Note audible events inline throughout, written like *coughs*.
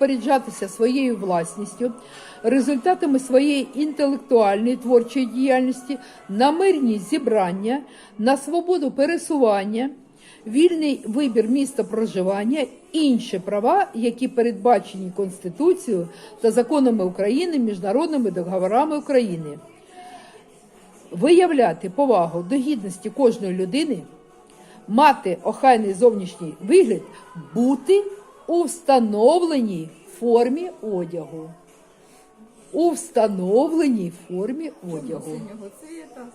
розпоряджатися своєю власністю, результатами своєї інтелектуальної творчої діяльності, на мирні зібрання, на свободу пересування, вільний вибір міста проживання, інші права, які передбачені Конституцією та законами України, міжнародними договорами України. Виявляти повагу до гідності кожної людини, мати охайний зовнішній вигляд, бути у встановленій формі одягу. У встановленій формі одягу. Синього цвіта.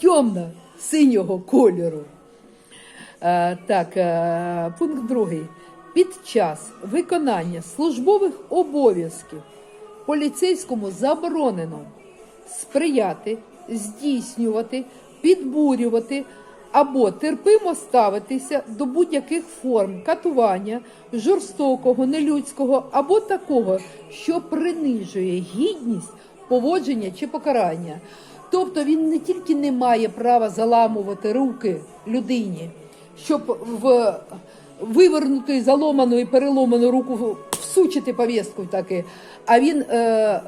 темно-синього кольору. Е, так, е, пункт другий. Під час виконання службових обов'язків поліцейському заборонено сприяти, здійснювати, підбурювати або терпимо ставитися до будь-яких форм катування, жорстокого, нелюдського або такого, що принижує гідність, поводження чи покарання. Тобто він не тільки не має права заламувати руки людині, щоб в вивернуту, заломану і переломану руку всучити повістку таки, а він е, е,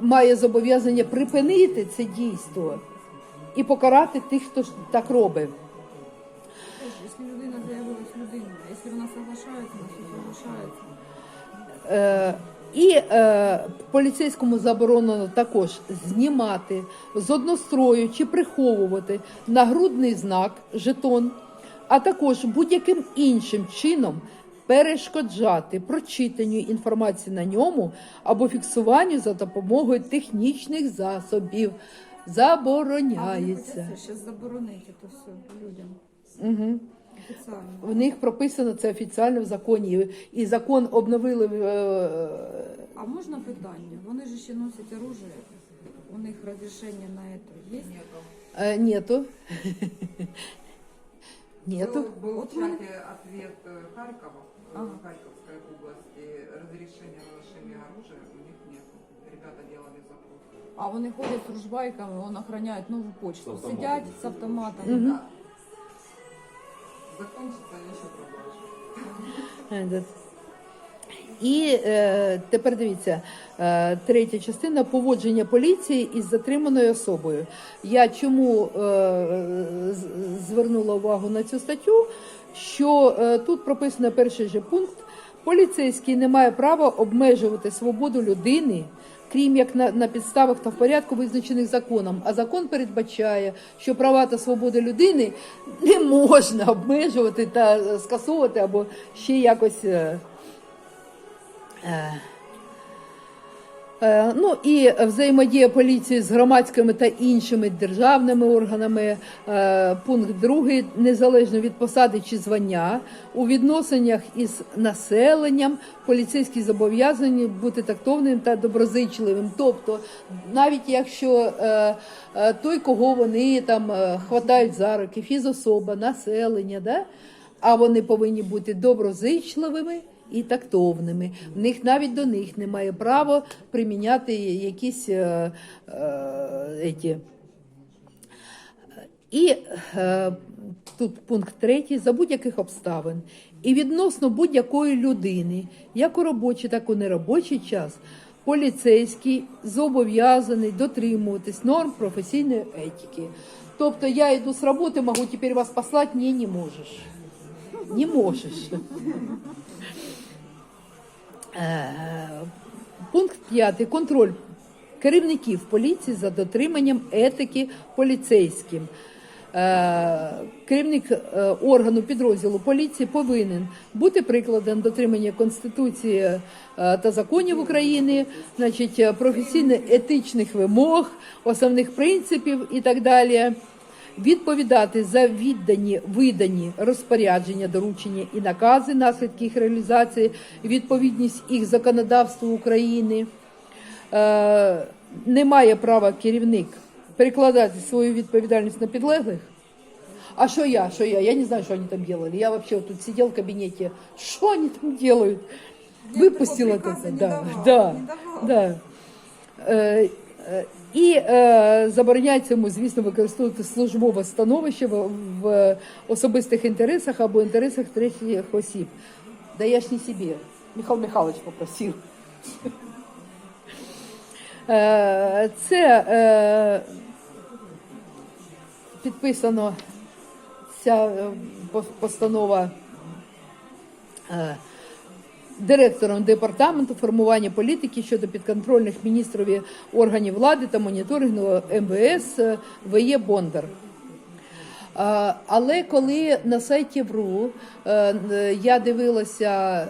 має зобов'язання припинити це дійство і покарати тих, хто так робить. Якщо людина заявилась людиною, якщо вона соглашається, вона соглашається. Е, і е, поліцейському заборонено також знімати з однострою чи приховувати нагрудний знак, жетон, а також будь-яким іншим чином перешкоджати прочитанню інформації на ньому або фіксуванню за допомогою технічних засобів Забороняється. Зараз заборонити це все людям. Угу. Офіціально. В них прописано це офіційно в законі, і закон обновили. е, А можна питання? Вони ж ще носять оружие. У них розрішення на це є? Э, нету. Нету. Был Вот в мы- чате ответ э, Харькова, э, Ага. Харьковской области, разрешения на ношение оружия у них нет. Ребята делали запрос. А вони ходять з ружбайками, он охороняють нову почту. З. Сидять з автоматом. Мгм. Да. Закончится, они еще продолжат. Этот. І е, тепер дивіться, е, третя частина поводження поліції із затриманою особою. Я чому е, з- звернула увагу на цю статтю? Що е, тут прописано перший же пункт: поліцейський не має права обмежувати свободу людини. Крім як на, на підставах та в порядку, визначених законом. А закон передбачає, що права та свободи людини не можна обмежувати та е, скасовувати або ще якось. е, Е, Ну і взаємодія поліції з громадськими та іншими державними органами. Е, Пункт другий незалежно від посади чи звання у відносинах із населенням поліцейські зобов'язані бути тактовним та доброзичливим. Тобто, навіть якщо е, е, той, кого вони там е, хватають за руки, фізособа, населення, да? а вони повинні бути доброзичливими і тактовними. В них навіть до них немає права приміняти якісь е, е, еті. І е, тут пункт третій за будь-яких обставин і відносно будь-якої людини, як у робочий, так і у неробочий час, поліцейський зобов'язаний дотримуватись норм професійної етики. Тобто я йду з роботи, можу тепер вас послати, ні, не можеш. Не можеш. Е, Пункт 5. Контроль керівників поліції за дотриманням етики поліцейським. Е, Керівник е, органу підрозділу поліції повинен бути прикладом дотримання Конституції та законів України, значить, професійно-етичних вимог, основних принципів і так далі. Відповідати за віддані видані розпорядження, доручення і накази, наслідки їх реалізації, відповідність їх законодавству України. Е, не має права керівник перекладати свою відповідальність на підлеглих. А что я, что я? Я не знаю, что они там делали. Я вообще вот тут сидел в кабинете. Что они там делают? Приказа только. не Да, да, да. І е, забороняється йому, звісно, використовувати службове становище в, в особистих інтересах або інтересах третіх осіб. Да я ж не себе. Михайло Михайлович попросив. Е, Це е, підписано ця е, постанова е, директором департаменту формування політики щодо підконтрольних міністрові органів влади та моніторингу МВС е, В.Є. Бондар. Але коли на сайті ВРУ е, е, я дивилася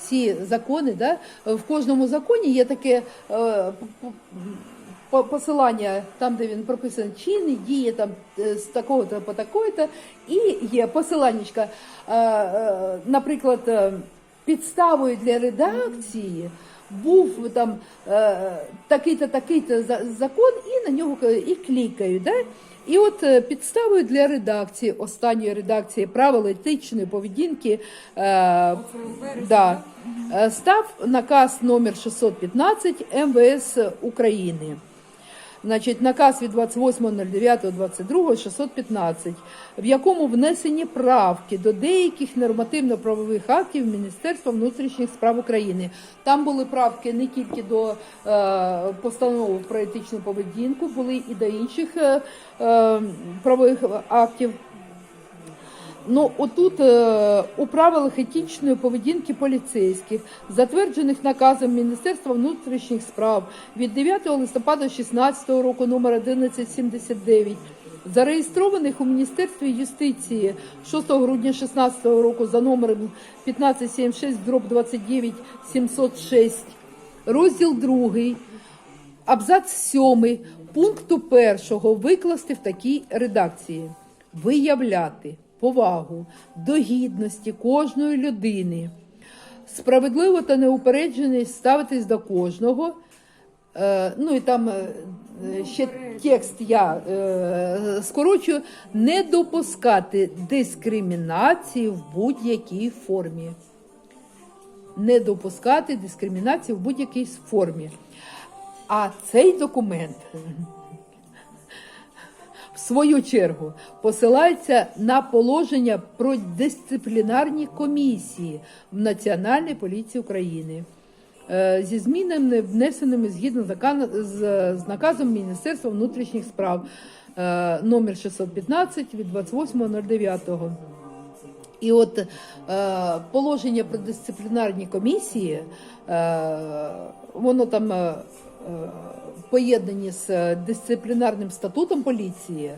ці закони, да, в кожному законі є таке посилання, там, де він прописаний чинний, діє там з такого-то по такої-то, і є посиланнячка, наприклад, підставою для редакції був там е, такий-то такий-то закон, і на нього і клікають. Да? І от е, підставою для редакції, останньої редакції правил етичної поведінки е, да, е, став наказ номер 615 МВС України. Значить, наказ від 28.09.22 615, в якому внесені правки до деяких нормативно-правових актів Міністерства внутрішніх справ України. Там були правки не тільки до е, постанови про етичну поведінку, були і до інших е, е, правових актів. Ну, отут е, у правилах етичної поведінки поліцейських, затверджених наказом Міністерства внутрішніх справ від 9 листопада 2016 року номер 1179, зареєстрованих у Міністерстві юстиції 6 грудня 2016 року за номером 1576 дроб 29 706, розділ 2, Абзац 7 пункту 1 викласти в такій редакції: виявляти повагу до гідності кожної людини, справедливо та неупередженість ставитись до кожного. Е, ну і там е, ще текст я е, скорочую, не допускати дискримінації в будь-якій формі. Не допускати дискримінації в будь-якій формі. А цей документ, в свою чергу, посилається на положення про дисциплінарні комісії в Національній поліції України. е, Зі змінами, внесеними згідно з, наказом Міністерства внутрішніх справ е, номер 615 від 28.09. І от е, положення про дисциплінарні комісії, воно там е, поєднанні з е, дисциплінарним статутом поліції.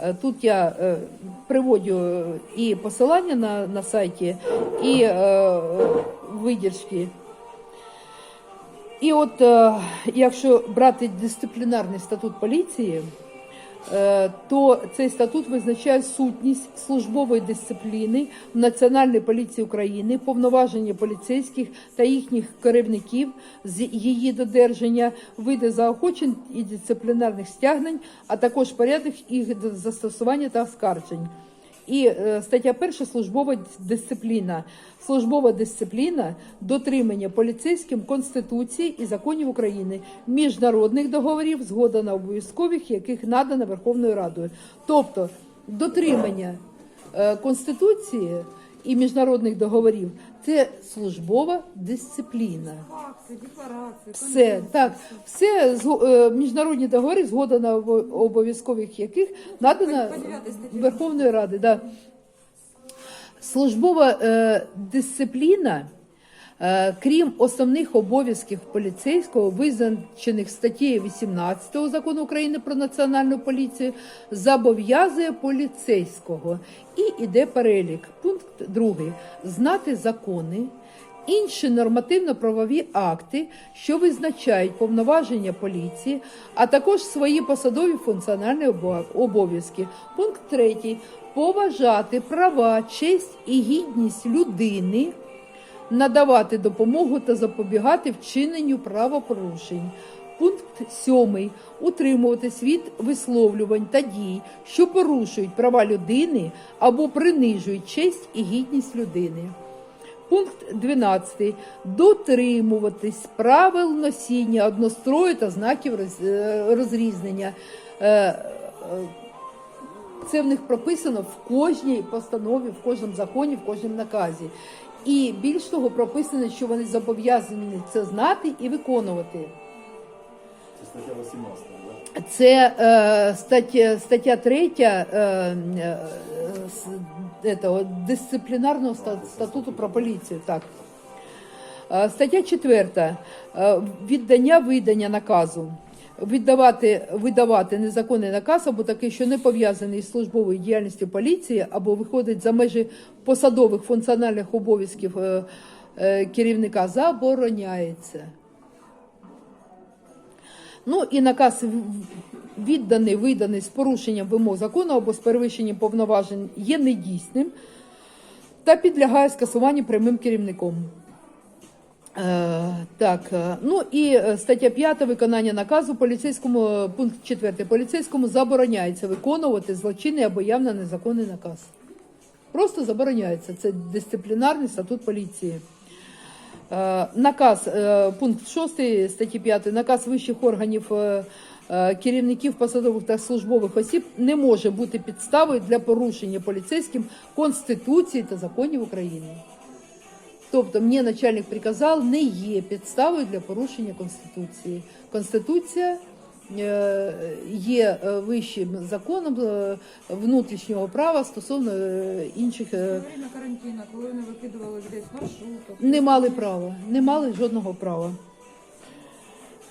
Е, Тут я е, приводю і посилання на, на сайті, і е, видержки. І от якщо брати дисциплінарний статут поліції, то цей статут визначає сутність службової дисципліни в Національній поліції України, повноваження поліцейських та їхніх керівників з її додержання, види заохочень і дисциплінарних стягнень, а також порядок їх застосування та оскаржень. І е, стаття перша службова дисципліна. Службова дисципліна дотримання поліцейським Конституції і законів України, міжнародних договорів, згода на обов'язкових, яких надана Верховною Радою. Тобто дотримання е, Конституції і міжнародних договорів це службова дисципліна. Факти, декларації, Все так, все е, міжнародні договори, згода на обов'язкових яких надана. Верховної Ради. Да. Службова е, дисципліна, крім основних обов'язків поліцейського, визначених статтею 18 закону України про національну поліцію, зобов'язує поліцейського. І іде перелік. Пункт другий. Знати закони. Інші нормативно-правові акти, що визначають повноваження поліції, а також свої посадові функціональні обов'язки. Пункт третій. Поважати права, честь і гідність людини, надавати допомогу та запобігати вчиненню правопорушень. Пункт сьомий. Утримуватись від висловлювань та дій, що порушують права людини або принижують честь і гідність людини. Пункт 12. Дотримуватись правил носіння однострою та знаків е, розрізнення. Е, е, Це в них прописано в кожній постанові, в кожному законі, в кожному наказі. І більш того, прописано, що вони зобов'язані це знати і виконувати. Це стаття 18, да? Це е, стаття, стаття 3 е, е, дисциплінарного ста- статуту про поліцію. Так. Е, Стаття 4. Е, Віддання видання наказу. Віддавати, видавати незаконний наказ або такий, що не пов'язаний з службовою діяльністю поліції, або виходить за межі посадових функціональних обов'язків е, е, керівника, забороняється. Ну і наказ відданий, виданий з порушенням вимог закону або з перевищенням повноважень є недійсним та підлягає скасуванню прямим керівником. Е, так, е, ну і е, стаття 5 виконання наказу поліцейському пункт 4. Поліцейському забороняється виконувати злочинний або явно незаконний наказ. Просто забороняється. Це дисциплінарний статут поліції. Наказ, пункт 6 статті 5, наказ вищих органів керівників посадових та службових осіб не може бути підставою для порушення поліцейським Конституції та законів України. Тобто, мені начальник приказав, не є підставою для порушення Конституції. Конституція е, є е, вищим законом е, внутрішнього права стосовно інших. карантину, коли вони викидували десь маршруток. не мали права, не мали жодного права.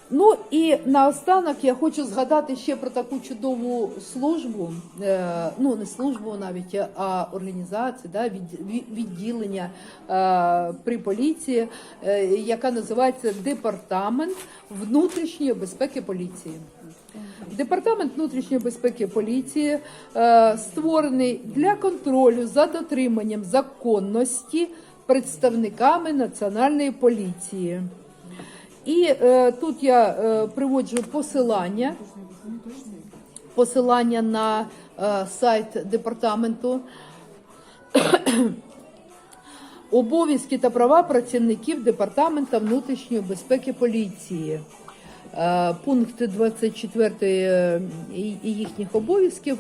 Ну і наостанок я хочу згадати ще про таку чудову службу, е, ну не службу навіть, а організацію, да, від- від- відділення е, при поліції, е, яка називається Департамент внутрішньої безпеки поліції. Департамент внутрішньої безпеки поліції е, створений для контролю за дотриманням законності представниками національної поліції. І е, тут я е, приводжу посилання, посилання на е, сайт департаменту. *coughs* Обов'язки та права працівників Департамента внутрішньої безпеки поліції. Е, Пункт 24 е, їхніх обов'язків.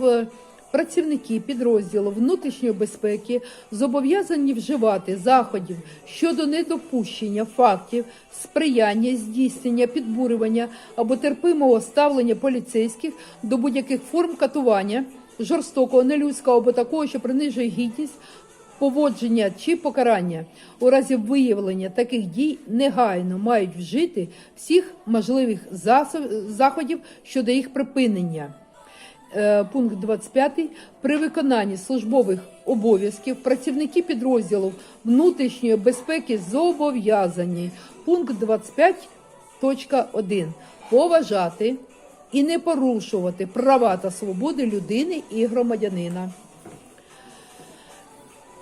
Працівники підрозділу внутрішньої безпеки зобов'язані вживати заходів щодо недопущення фактів сприяння, здійснення, підбурювання або терпимого ставлення поліцейських до будь-яких форм катування, жорстокого, нелюдського або такого, що принижує гідність, поводження чи покарання у разі виявлення таких дій негайно мають вжити всіх можливих заходів щодо їх припинення. Е, Пункт 25. При виконанні службових обов'язків працівники підрозділів внутрішньої безпеки зобов'язані. Пункт 25.1. Поважати і не порушувати права та свободи людини і громадянина.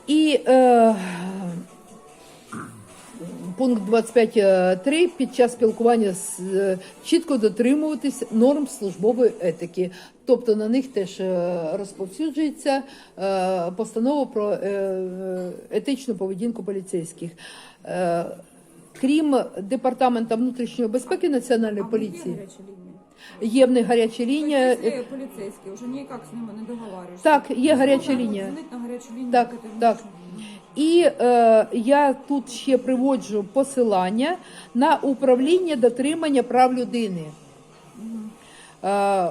І е, пункт 25.3 під час спілкування з, е, чітко дотримуватись норм службової етики. Тобто на них теж е, розповсюджується е, постанова про е, е, етичну поведінку поліцейських. Е, Крім департамента внутрішньої безпеки національної А поліції, є в них гаряча лінія. Тобто, поліцейські, вже ніяк з ними не договарюєшся. Так, є гаряча лінія. Так, так. І е, я тут ще приводжу посилання на управління дотримання прав людини. Е,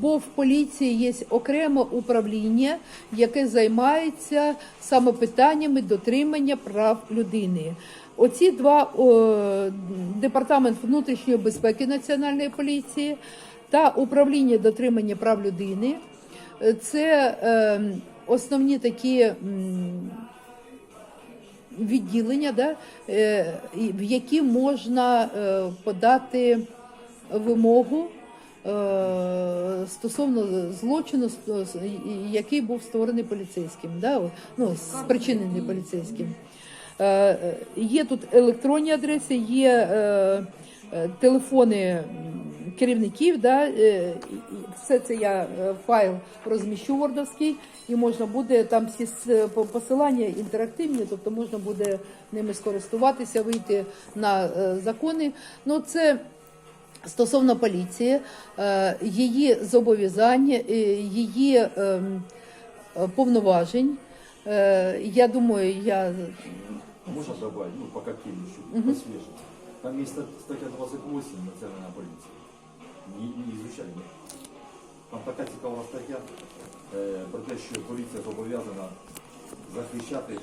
бо в поліції є окреме управління, яке займається саме питаннями дотримання прав людини. Оці два е, департамент внутрішньої безпеки Національної поліції та управління дотримання прав людини. е, Це е, основні такі відділення, да, е, в які можна е, подати вимогу е, стосовно злочину, який був створений поліцейським, да, ну, спричинений поліцейським. Є тут електронні адреси, є телефони керівників. Да, е, все це я е, файл розміщу вордовський, і можна буде там всі посилання інтерактивні, тобто можна буде ними скористуватися, вийти на е, закони. Ну, це Стосовно поліції, е, її зобов'язання, е, її ем, е, повноважень. Е, Я думаю, я Можно добавить, ну, по чуть посвежее. Там есть стат- статья 28 национальная полиция. Не, не изучали, нет? Там така цікава стаття е, про те, що поліція зобов'язана захищати,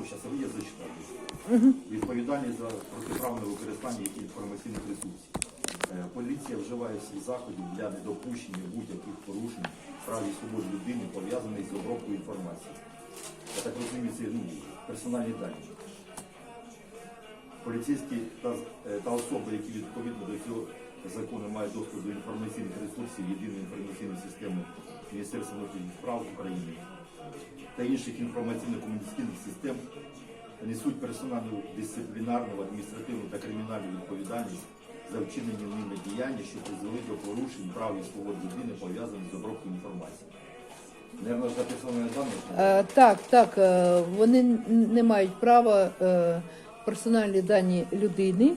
о, зараз я зачитаю, відповідальність за протиправне використання інформаційних ресурсів. Е, Поліція вживає всіх заходів для недопущення будь-яких порушень прав і свобод людини, пов'язаних з обробкою інформації. Я так розумію, це ну, персональні дані. Поліцейські та, е, та особи, які відповідно до цього закону мають доступ до інформаційних ресурсів єдиної інформаційної системи Міністерства внутрішніх справ України та інших інформаційно-комунікаційних систем несуть персональну дисциплінарну, адміністративну та кримінальну відповідальність за вчинені ними діяння, що призвели до порушень прав і свобод людини, пов'язаних з обробкою інформації. Ж персональні дані. Е, так, так, е, вони не мають права е, персональні дані людини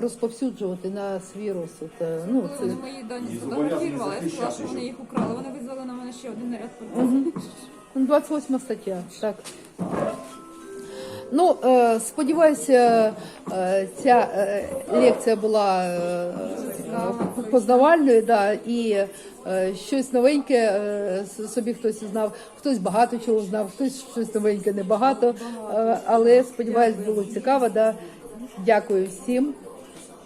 розповсюджувати на свій розсуд. Е, Ну, Коли це вони мої дані сфотографували, я сказала, що вони їх украли. Вони визвали на мене ще один наряд. Ну, 28 стаття, так. Ну, е, сподіваюся, е, ця е, лекція була е, познавальною, да, і е, щось новеньке е, собі хтось знав, хтось багато чого знав, хтось щось новеньке небагато. Е, але сподіваюсь, було цікаво. Да. Дякую всім.